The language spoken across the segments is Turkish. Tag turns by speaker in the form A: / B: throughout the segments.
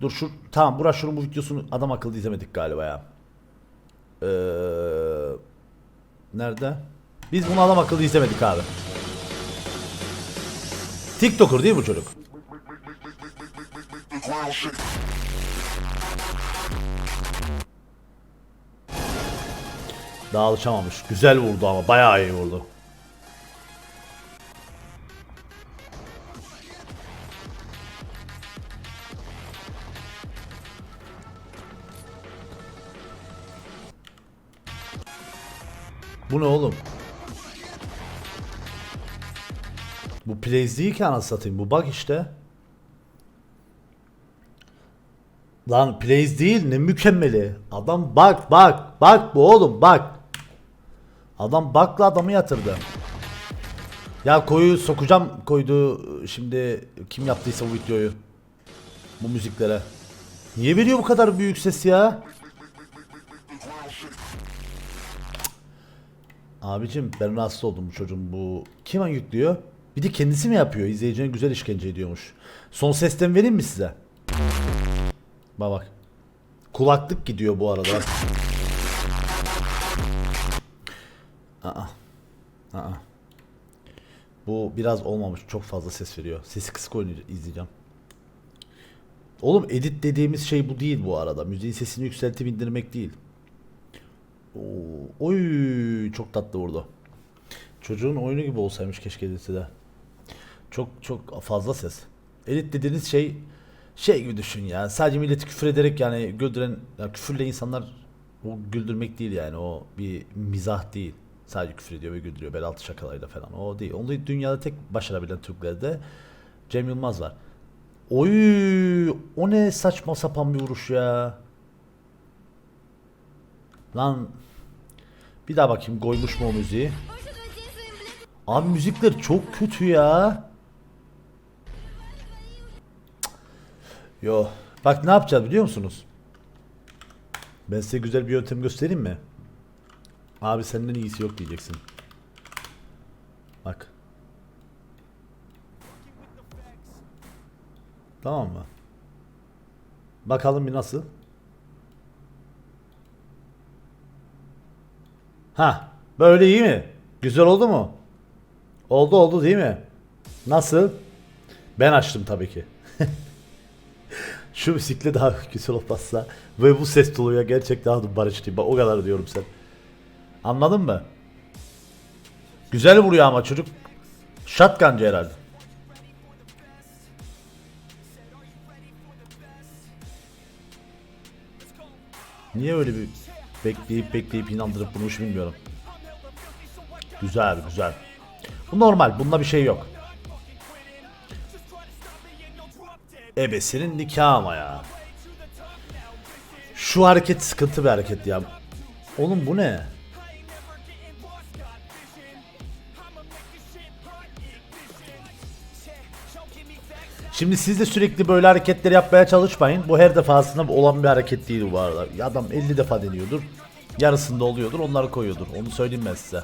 A: Dur şu tamam bura şunun bu videosunu adam akıllı izlemedik galiba ya. Ee, nerede? Biz bunu adam akıllı izlemedik abi. TikToker değil mi bu çocuk? Daha alışamamış. Güzel vurdu ama bayağı iyi vurdu. Bu ne oğlum? Bu plays değil ki anasını satayım. Bu bak işte. Lan plays değil ne mükemmeli. Adam bak bak bak bu oğlum bak. Adam bakla adamı yatırdı. Ya koyu sokacağım koydu şimdi kim yaptıysa bu videoyu. Bu müziklere. Niye veriyor bu kadar büyük ses ya? Abicim ben rahatsız oldum bu çocuğun bu. Kim yüklüyor? Bir de kendisi mi yapıyor? İzleyicine güzel işkence ediyormuş. Son sesten vereyim mi size? Bak bak. Kulaklık gidiyor bu arada. Aa. Aa. Bu biraz olmamış. Çok fazla ses veriyor. Sesi kısık izleyeceğim. Oğlum edit dediğimiz şey bu değil bu arada. Müziğin sesini yükseltip indirmek değil. Oo, oy çok tatlı vurdu. Çocuğun oyunu gibi olsaymış keşke editi de. Çok çok fazla ses. Edit dediğiniz şey şey gibi düşün ya. Sadece milleti küfür ederek yani güldüren ya küfürle insanlar o güldürmek değil yani o bir mizah değil. Sadece küfür ediyor ve güldürüyor bel altı şakalarıyla falan. O değil. Onu dünyada tek başarabilen Türklerde Cem Yılmaz var. Oy o ne saçma sapan bir vuruş ya. Lan bir daha bakayım koymuş mu o müziği? Abi müzikler çok kötü ya. Yo. Bak ne yapacağız biliyor musunuz? Ben size güzel bir yöntem göstereyim mi? Abi senden iyisi yok diyeceksin. Bak. Tamam mı? Bakalım bir nasıl? Ha, böyle iyi mi? Güzel oldu mu? Oldu oldu değil mi? Nasıl? Ben açtım tabii ki. Şu müzikle daha güzel olmazsa ve bu ses toluya gerçekten daha barıştı. Bak o kadar diyorum sen. Anladın mı? Güzel vuruyor ama çocuk. Shotguncı herhalde. Niye öyle bir bekleyip bekleyip inandırıp bulmuş bilmiyorum. Güzel güzel. Bu normal. Bunda bir şey yok. Ebesinin nikahı ama ya. Şu hareket sıkıntı bir hareket ya. Oğlum bu ne? Şimdi siz de sürekli böyle hareketler yapmaya çalışmayın. Bu her defasında olan bir hareket değil bu arada. Adam 50 defa deniyordur. Yarısında oluyordur. Onları koyuyordur. Onu söyleyeyim ben size.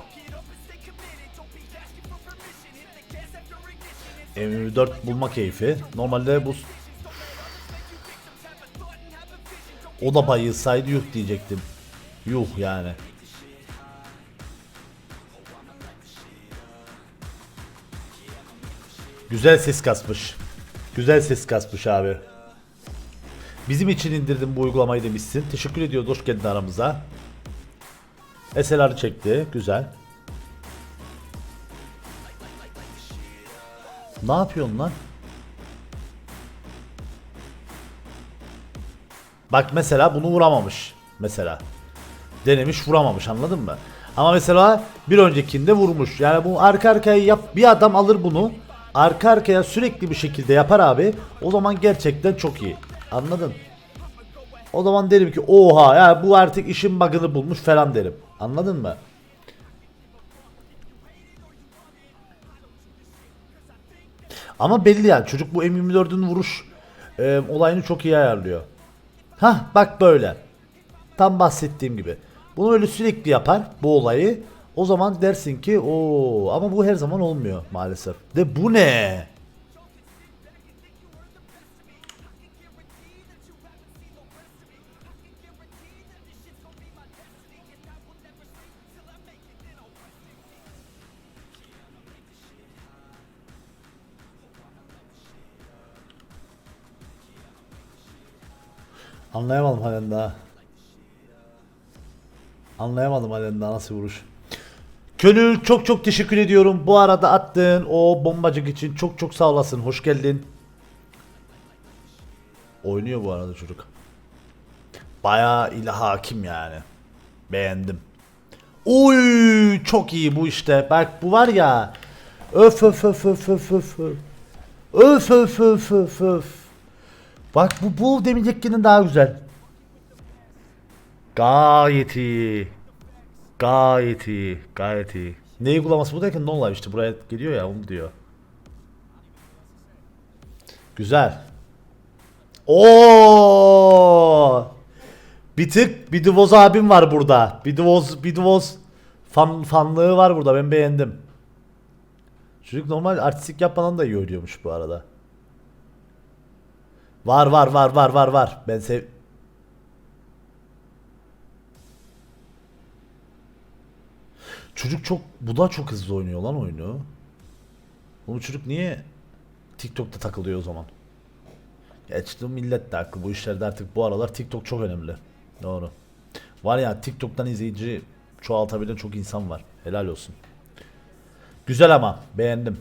A: M24 bulma keyfi. Normalde bu o da bayılsaydı yuh diyecektim. Yuh yani. Güzel ses kasmış. Güzel ses kasmış abi. Bizim için indirdim bu uygulamayı demişsin. Teşekkür ediyoruz. Hoş geldin aramıza. SLR'ı çekti. Güzel. Ne yapıyorsun lan? Bak mesela bunu vuramamış. Mesela. Denemiş vuramamış anladın mı? Ama mesela bir öncekinde vurmuş. Yani bu arka arkaya yap bir adam alır bunu. Arka arkaya sürekli bir şekilde yapar abi. O zaman gerçekten çok iyi. Anladın? O zaman derim ki oha ya bu artık işin bug'ını bulmuş falan derim. Anladın mı? Ama belli yani çocuk bu M24'ün vuruş e, olayını çok iyi ayarlıyor. Hah bak böyle. Tam bahsettiğim gibi. Bunu öyle sürekli yapar bu olayı. O zaman dersin ki o ama bu her zaman olmuyor maalesef. De bu ne? Anlayamadım halen daha. Anlayamadım halen daha nasıl vuruş. Könül çok çok teşekkür ediyorum. Bu arada attığın o bombacık için çok çok sağ olasın. Hoş geldin. Oynuyor bu arada çocuk. Bayağı ile hakim yani. Beğendim. Oy çok iyi bu işte. Bak bu var ya. Öf öf öf öf öf öf. öf. Öf öf öf öf. Bak bu bu demeyecekkinin daha güzel. Gayet iyi. Gayet iyi. Gayet iyi. Ne uygulaması bu derken non live işte buraya geliyor ya onu diyor. Güzel. Oo! Bir tık bir Divoz abim var burada. Bir Divoz bir Divoz fan fanlığı var burada. Ben beğendim. Çocuk normal artistik yapmadan da iyi oynuyormuş bu arada. Var var var var var var. Ben sev Çocuk çok bu da çok hızlı oynuyor lan oyunu. Bu çocuk niye TikTok'ta takılıyor o zaman? Gerçi millet de haklı bu işlerde artık bu aralar TikTok çok önemli. Doğru. Var ya TikTok'tan izleyici çoğaltabilen çok insan var. Helal olsun. Güzel ama beğendim.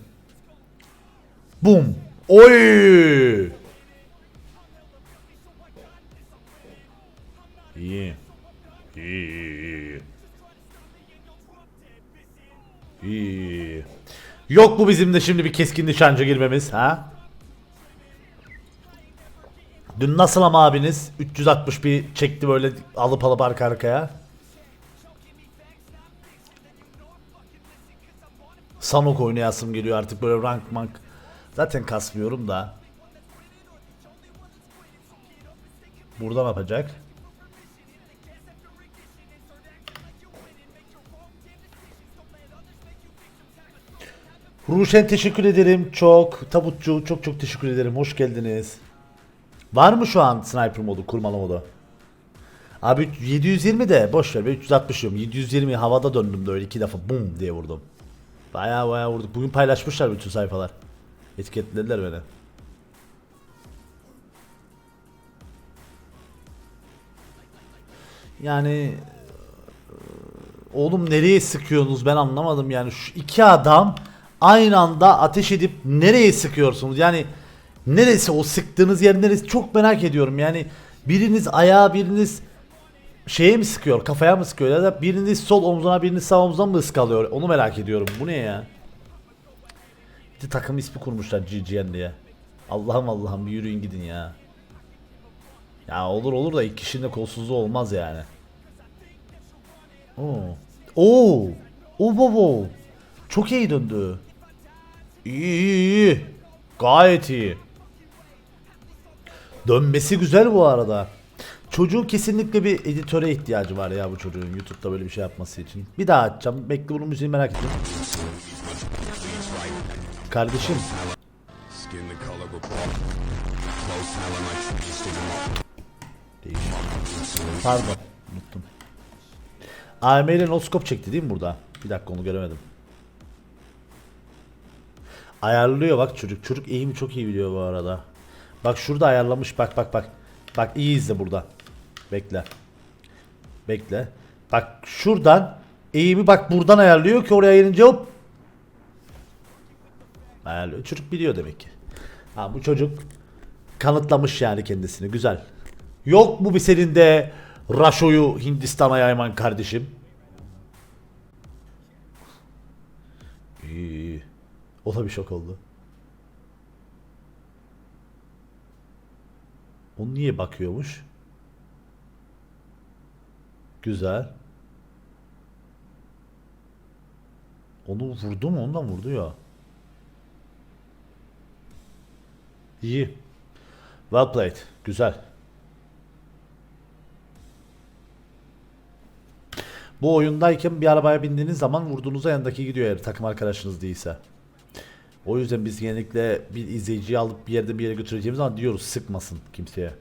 A: Bum. Oy. İyi. İyi. İyi. Yok mu bizim de şimdi bir keskin nişancı girmemiz ha? Dün nasıl ama abiniz 360 bir çekti böyle alıp alıp arka arkaya. Sanok oynayasım geliyor artık böyle rank mank. Zaten kasmıyorum da. Burada ne yapacak? Ruşen teşekkür ederim çok. Tabutçu çok çok teşekkür ederim. Hoş geldiniz. Var mı şu an sniper modu, kurmalı modu? Abi 720 de boş ver ben 360 diyorum. 720 havada döndüm de öyle iki defa bum diye vurdum. Baya baya vurduk. Bugün paylaşmışlar bütün sayfalar. Etiketlediler beni. Yani Oğlum nereye sıkıyorsunuz ben anlamadım yani şu iki adam aynı anda ateş edip nereye sıkıyorsunuz? Yani neresi o sıktığınız yer neresi? Çok merak ediyorum. Yani biriniz ayağa biriniz şeye mi sıkıyor kafaya mı sıkıyor? Ya da biriniz sol omzuna biriniz sağ omzuna mı ıskalıyor? Onu merak ediyorum. Bu ne ya? Bir takım ismi kurmuşlar GGN diye. Allah'ım Allah'ım bir yürüyün gidin ya. Ya olur olur da iki kişinin de kolsuzluğu olmaz yani. Oo. Oo. O baba. Çok iyi döndü. İyi iyi iyi. Gayet iyi. Dönmesi güzel bu arada. Çocuğun kesinlikle bir editöre ihtiyacı var ya bu çocuğun YouTube'da böyle bir şey yapması için. Bir daha açacağım. Bekle bunun müziğini merak ettim. Kardeşim. Değişik. Pardon. Unuttum. AM ile noskop çekti değil mi burada? Bir dakika onu göremedim. Ayarlıyor bak çocuk. Çocuk eğimi çok iyi biliyor bu arada. Bak şurada ayarlamış bak bak bak. Bak iyi izle burada. Bekle. Bekle. Bak şuradan eğimi bak buradan ayarlıyor ki oraya gelince hop. Ayarlıyor. Çocuk biliyor demek ki. Ha bu çocuk kanıtlamış yani kendisini. Güzel. Yok mu bir senin de Raşo'yu Hindistan'a yayman kardeşim? İyi. O da bir şok oldu. O niye bakıyormuş? Güzel. Onu vurdu mu? Ondan vurdu ya. İyi. Well played. Güzel. Bu oyundayken bir arabaya bindiğiniz zaman vurduğunuzda yanındaki gidiyor eğer takım arkadaşınız değilse. O yüzden biz genellikle bir izleyiciyi alıp bir yerde bir yere götüreceğimiz zaman diyoruz sıkmasın kimseye.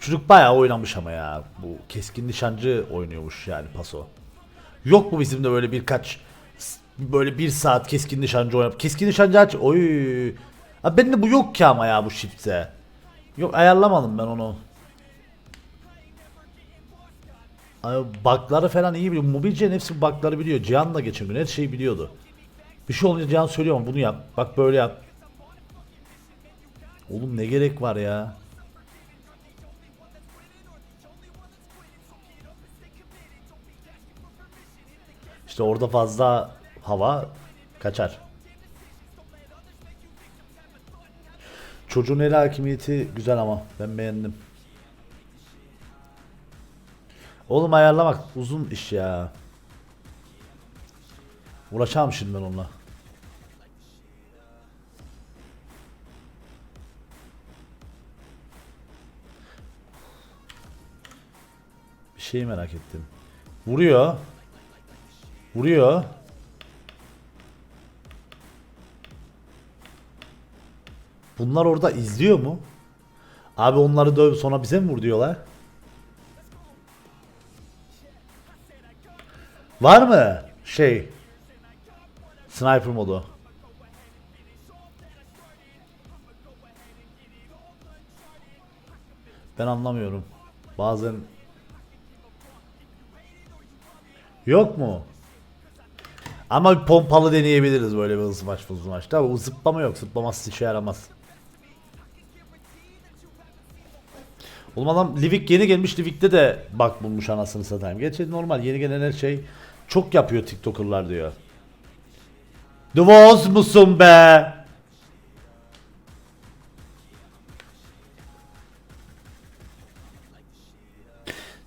A: Çocuk bayağı oynamış ama ya. Bu keskin nişancı oynuyormuş yani paso. Yok mu bizim de böyle birkaç böyle bir saat keskin nişancı oynayıp keskin nişancı aç. Oy. Abi bende bu yok ki ama ya bu shifte. Yok ayarlamadım ben onu. Ay, Bug'ları falan iyi biliyor. Mobilce'nin hepsi bug'ları biliyor. Cihan da geçen gün her şeyi biliyordu. Bir şey olunca Cihan söylüyor ama bunu yap. Bak böyle yap. Oğlum ne gerek var ya? İşte orada fazla hava kaçar. Çocuğun el hakimiyeti güzel ama ben beğendim. Oğlum ayarlamak uzun iş ya. Uğraşamam şimdi ben onunla. Bir şeyi merak ettim. Vuruyor. Vuruyor. Bunlar orada izliyor mu? Abi onları döv sonra bize mi vur diyorlar? Var mı şey sniper modu? Ben anlamıyorum. Bazen Yok mu? Ama bir pompalı deneyebiliriz böyle bir hızlı maç hızlı maç. Tabi o zıplama yok. Zıplaması işe yaramaz. Oğlum adam Livik yeni gelmiş Livik'te de bak bulmuş anasını satayım. Gerçi normal yeni gelen her şey çok yapıyor TikToker'lar diyor. Duvoz musun be?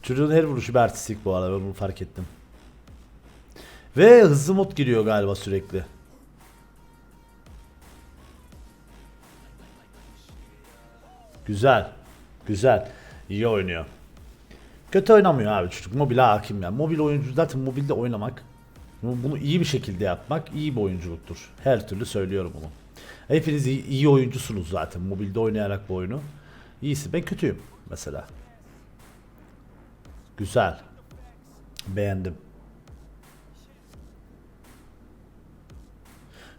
A: Çocuğun her vuruşu bir artistik bu arada ben bunu fark ettim. Ve hızlı mod giriyor galiba sürekli. Güzel. Güzel. İyi oynuyor. Kötü oynamıyor abi çocuk. Mobile hakim ya. Mobil oyuncu zaten mobilde oynamak bu- bunu iyi bir şekilde yapmak iyi bir oyunculuktur. Her türlü söylüyorum bunu. Hepiniz iyi, iyi oyuncusunuz zaten mobilde oynayarak bu oyunu. İyisi. Ben kötüyüm mesela. Güzel. Beğendim.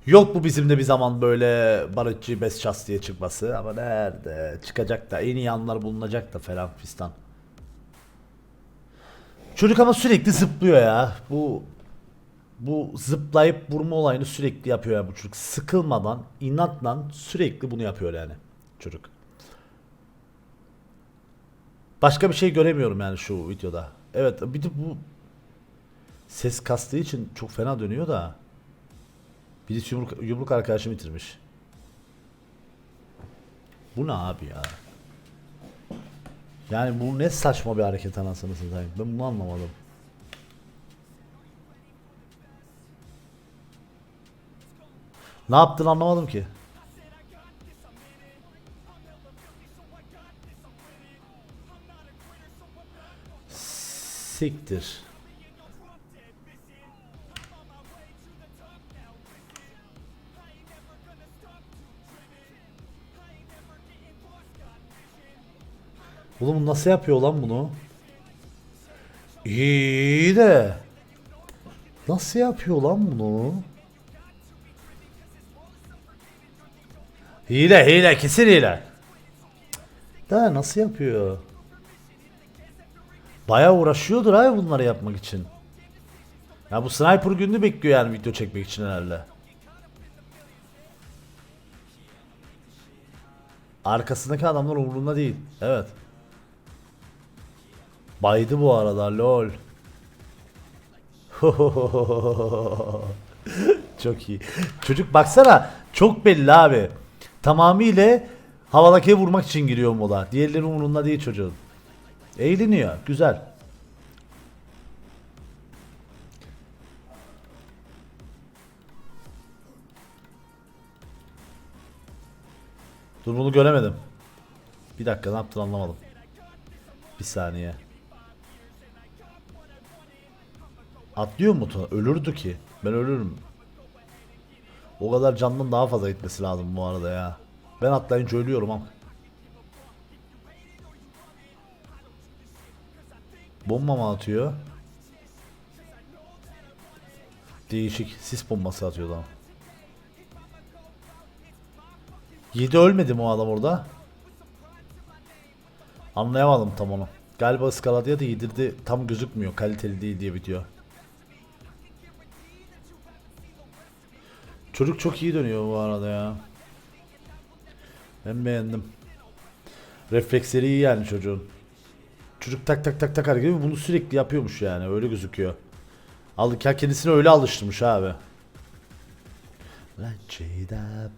A: Yok bu bizim de bir zaman böyle barışçı Besças diye çıkması ama nerede çıkacak da en iyi anlar bulunacak da falan fistan. Çocuk ama sürekli zıplıyor ya. Bu bu zıplayıp vurma olayını sürekli yapıyor ya bu çocuk. Sıkılmadan, inatla sürekli bunu yapıyor yani çocuk. Başka bir şey göremiyorum yani şu videoda. Evet bir de bu ses kastığı için çok fena dönüyor da. Birisi yumruk, yumruk arkadaşı bitirmiş. Bu ne abi ya? Yani bu ne saçma bir hareket anasını satayım. Ben bunu anlamadım. Ne yaptığını anlamadım ki. Siktir. Oğlum nasıl yapıyor lan bunu? İyi de. Nasıl yapıyor lan bunu? Hile hile kesin hile. Da nasıl yapıyor? Bayağı uğraşıyordur abi bunları yapmak için. Ya bu sniper gününü bekliyor yani video çekmek için herhalde. Arkasındaki adamlar umurunda değil. Evet. Baydı bu arada lol. çok iyi. Çocuk baksana çok belli abi. Tamamıyla havadaki vurmak için giriyor moda. Diğerleri umurunda değil çocuğun. Eğleniyor. Güzel. Dur bunu göremedim. Bir dakika ne yaptın anlamadım. Bir saniye. Atlıyor mu Tuna? Ölürdü ki. Ben ölürüm. O kadar canının daha fazla gitmesi lazım bu arada ya. Ben atlayınca ölüyorum ama. Bomba mı atıyor? Değişik. Sis bombası atıyor adam. 7 ölmedi mi o adam orada? Anlayamadım tam onu. Galiba ıskaladıya da yedirdi. Tam gözükmüyor. Kaliteli değil diye video. Çocuk çok iyi dönüyor bu arada ya. Ben beğendim. Refleksleri iyi yani çocuğun. Çocuk tak tak tak tak hareket. Bunu sürekli yapıyormuş yani. Öyle gözüküyor. Aldık ya kendisini öyle alıştırmış abi. İt up.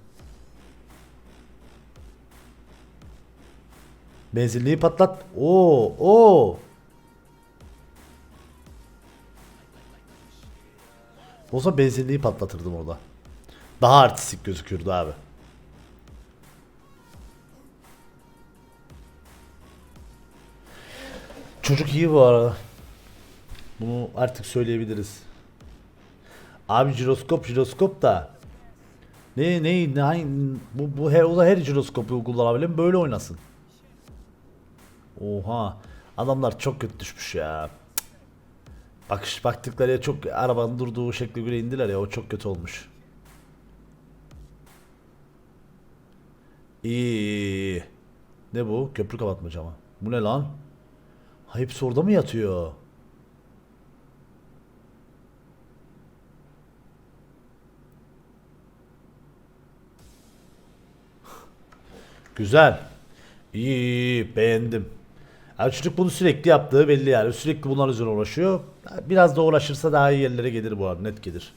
A: Benzinliği patlat. Oo, oo. Olsa benzinliği patlatırdım orada. Daha artistik gözükürdü abi. Çocuk iyi bu arada. Bunu artık söyleyebiliriz. Abi jiroskop jiroskop da ne ne ne bu bu her o da her jiroskopu kullanabilir böyle oynasın. Oha. Adamlar çok kötü düşmüş ya. Bakış baktıkları çok arabanın durduğu şekle göre indiler ya o çok kötü olmuş. İyi, iyi. iyi. Ne bu? Köprü kapatmaca mı? Bu ne lan? Ha, hepsi orada mı yatıyor? Güzel. İyi, iyi. beğendim. Yani çocuk bunu sürekli yaptığı belli yani. Sürekli bunlar üzerine uğraşıyor. Biraz da uğraşırsa daha iyi yerlere gelir bu arada. Net gelir.